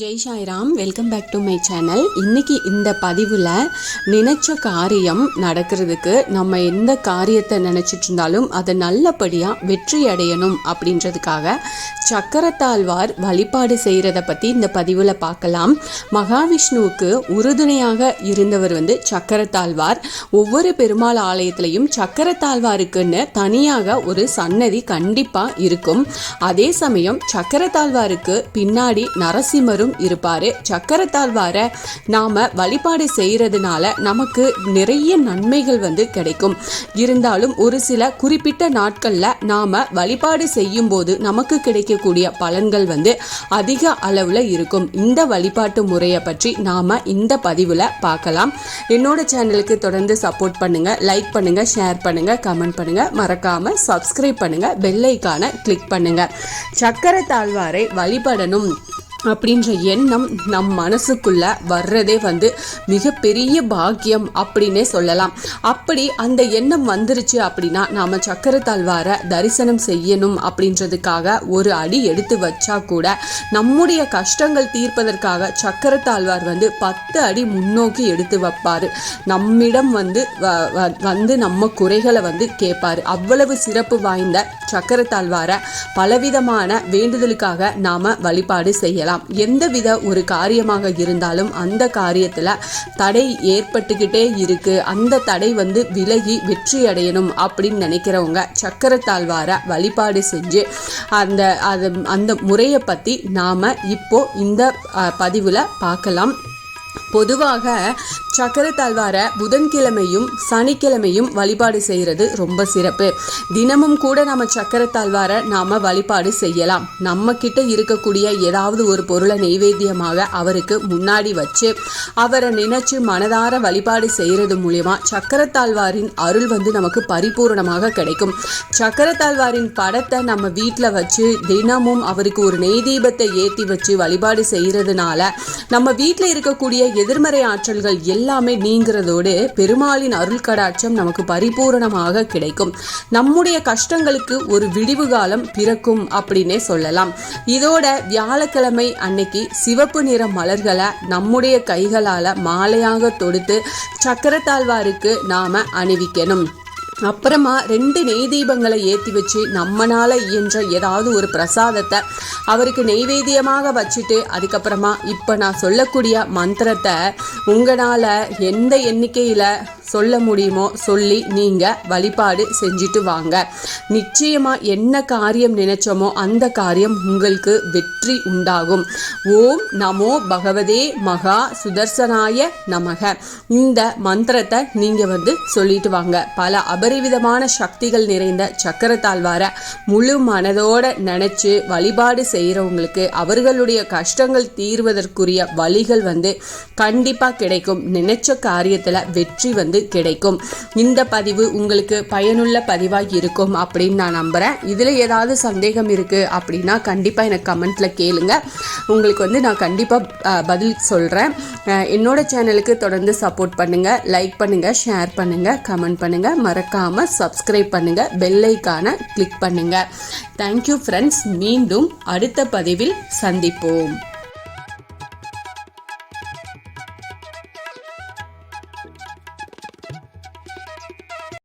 Jai Sairam welcome back to my channel. இன்னைக்கு இந்த பதிவில் நினைச்ச காரியம் நடக்கிறதுக்கு நம்ம எந்த காரியத்தை நினச்சிட்டு இருந்தாலும் அதை நல்லபடியாக வெற்றி அடையணும் அப்படின்றதுக்காக சக்கரத்தாழ்வார் வழிபாடு செய்கிறத பற்றி இந்த பதிவில் பார்க்கலாம். மகாவிஷ்ணுவுக்கு உறுதுணையாக இருந்தவர் வந்து சக்கரத்தாழ்வார். ஒவ்வொரு பெருமாள் ஆலயத்திலையும் சக்கரத்தாழ்வாருக்குன்னு தனியாக ஒரு சன்னதி கண்டிப்பாக இருக்கும். அதே சமயம் சக்கரத்தாழ்வாருக்கு பின்னாடி நரசிம்மரும் இருப்பாரு. சக்கரத்தாழ்வார நாம வழிபாடு செய்யறதுனால நமக்கு நிறைய நன்மைகள் வந்து கிடைக்கும். இருந்தாலும் ஒரு சில குறிப்பிட்ட நாட்கள்ல நாம வழிபாடு செய்யும் போது நமக்கு கிடைக்கக்கூடிய பலன்கள் வந்து அதிக அளவுல இருக்கும். இந்த வழிபாட்டு முறையை பற்றி நாம இந்த பதிவுல பார்க்கலாம். என்னோட சேனலுக்கு தொடர்ந்து சப்போர்ட் பண்ணுங்க லைக் பண்ணுங்க ஷேர் பண்ணுங்க கமெண்ட் பண்ணுங்க. மறக்காம சப்ஸ்கிரைப் பண்ணுங்க பெல்லைக்கான கிளிக் பண்ணுங்க. சக்கர தாழ்வாரை வழிபடணும். அப்படின்ற எண்ணம் நம் மனசுக்குள்ள வர்றதே வந்து மிகப்பெரிய பாக்கியம் அப்படின்னே சொல்லலாம். அப்படி அந்த எண்ணம் வந்துருச்சு அப்படின்னா நாம தாழ்வாரை தரிசனம் செய்யணும் அப்படின்றதுக்காக ஒரு அடி எடுத்து வச்சா கூட நம்முடைய கஷ்டங்கள் தீர்ப்பதற்காக சக்கரத்தாழ்வார் வந்து பத்து அடி முன்னோக்கி எடுத்து வைப்பாரு. நம்மிடம் வந்து வந்து நம்ம குறைகளை வந்து கேட்பாரு. அவ்வளவு சிறப்பு வாய்ந்த சக்கரத்தாழ்வார பலவிதமான வேண்டுதலுக்காக நாம வழிபாடு செய்யலாம். சொல்லலாம் எந்தவித ஒரு காரியமாக இருந்தாலும் அந்த காரியத்தில் தடை ஏற்பட்டுக்கிட்டே இருக்கு. அந்த தடை வந்து விலகி வெற்றி அடையணும் அப்படின்னு நினைக்கிறவங்க சக்கரத்தாழ்வார வழிபாடு செஞ்சு அந்த அது அந்த முறையை பற்றி நாம் இப்போ இந்த பதிவில் பார்க்கலாம். பொதுவாக சக்கர சக்கரத்தாழ்வார புதன்கிழமையும் சனிக்கிழமையும் வழிபாடு செய்கிறது ரொம்ப சிறப்பு. தினமும் கூட நம்ம சக்கர தாழ்வாரை நாம வழிபாடு செய்யலாம். நம்ம கிட்ட இருக்கக்கூடிய ஏதாவது ஒரு பொருளை நெய்வேத்தியமாக அவருக்கு முன்னாடி வச்சு அவரை நினைச்சு மனதார வழிபாடு செய்யறது மூலியமா சக்கரத்தாழ்வாரின் அருள் வந்து நமக்கு பரிபூர்ணமாக கிடைக்கும். சக்கர தாழ்வாரின் படத்தை நம்ம வீட்டில் வச்சு தினமும் அவருக்கு ஒரு நெய் தீபத்தை ஏற்றி வச்சு வழிபாடு செய்யறதுனால நம்ம வீட்டில் இருக்கக்கூடிய எதிர்மறை ஆற்றல்கள் எல்லாமே நீங்கிறதோடு பெருமாளின் அருள் கடாட்சம் நமக்கு பரிபூரணமாக கிடைக்கும். நம்முடைய கஷ்டங்களுக்கு ஒரு விடிவு காலம் பிறக்கும் அப்படின்னே சொல்லலாம். இதோட வியாழக்கிழமை அன்னைக்கு சிவப்பு நிற மலர்களை நம்முடைய கைகளால மாலையாக தொடுத்து சக்கரத்தாழ்வாருக்கு நாம அணிவிக்கணும். அப்புறமா ரெண்டு நெய் தீபங்களை ஏற்றி வச்சு நம்மனால இயன்ற ஏதாவது ஒரு பிரசாதத்தை அவருக்கு நெய்வேத்தியமாக வச்சுட்டு அதுக்கப்புறமா இப்போ நான் சொல்லக்கூடிய மந்திரத்தை உங்களால் எந்த எண்ணிக்கையில் சொல்ல முடியுமோ சொல்லி நீங்கள் வழிபாடு செஞ்சுட்டு வாங்க. நிச்சயமாக என்ன காரியம் நினைச்சோமோ அந்த காரியம் உங்களுக்கு வெற்றி உண்டாகும். ஓம் நமோ பகவதே மகா சுதர்சனாய நமக. இந்த மந்திரத்தை நீங்கள் வந்து சொல்லிட்டு வாங்க. பல அபரிவிதமான சக்திகள் நிறைந்த சக்கரத்தாழ்வாரை முழு மனதோட நினைச்சு வழிபாடு செய்கிறவங்களுக்கு அவர்களுடைய கஷ்டங்கள் தீர்வதற்குரிய வழிகள் வந்து கண்டிப்பாக கிடைக்கும். நினைச்ச காரியத்தில் வெற்றி வந்து கிடைக்கும். இந்த பதிவு உங்களுக்கு பயனுள்ள பதிவாக இருக்கும் அப்படின்னு நான் நம்புகிறேன் இதில் ஏதாவது சந்தேகம் இருக்குது அப்படின்னா கண்டிப்பாக எனக்கு கமெண்ட்டில் கேளுங்க. உங்களுக்கு வந்து நான் கண்டிப்பாக பதில் சொல்கிறேன் என்னோட சேனலுக்கு தொடர்ந்து சப்போர்ட் பண்ணுங்கள் லைக் பண்ணுங்கள் ஷேர் பண்ணுங்கள் கமெண்ட் பண்ணுங்கள் மறக்காமல் சப்ஸ்கிரைப் பண்ணுங்கள் பெல்லைக்கான கிளிக் பண்ணுங்கள் தேங்க்யூ ஃப்ரெண்ட்ஸ் மீண்டும் அடுத்த பதிவில் சந்திப்போம்.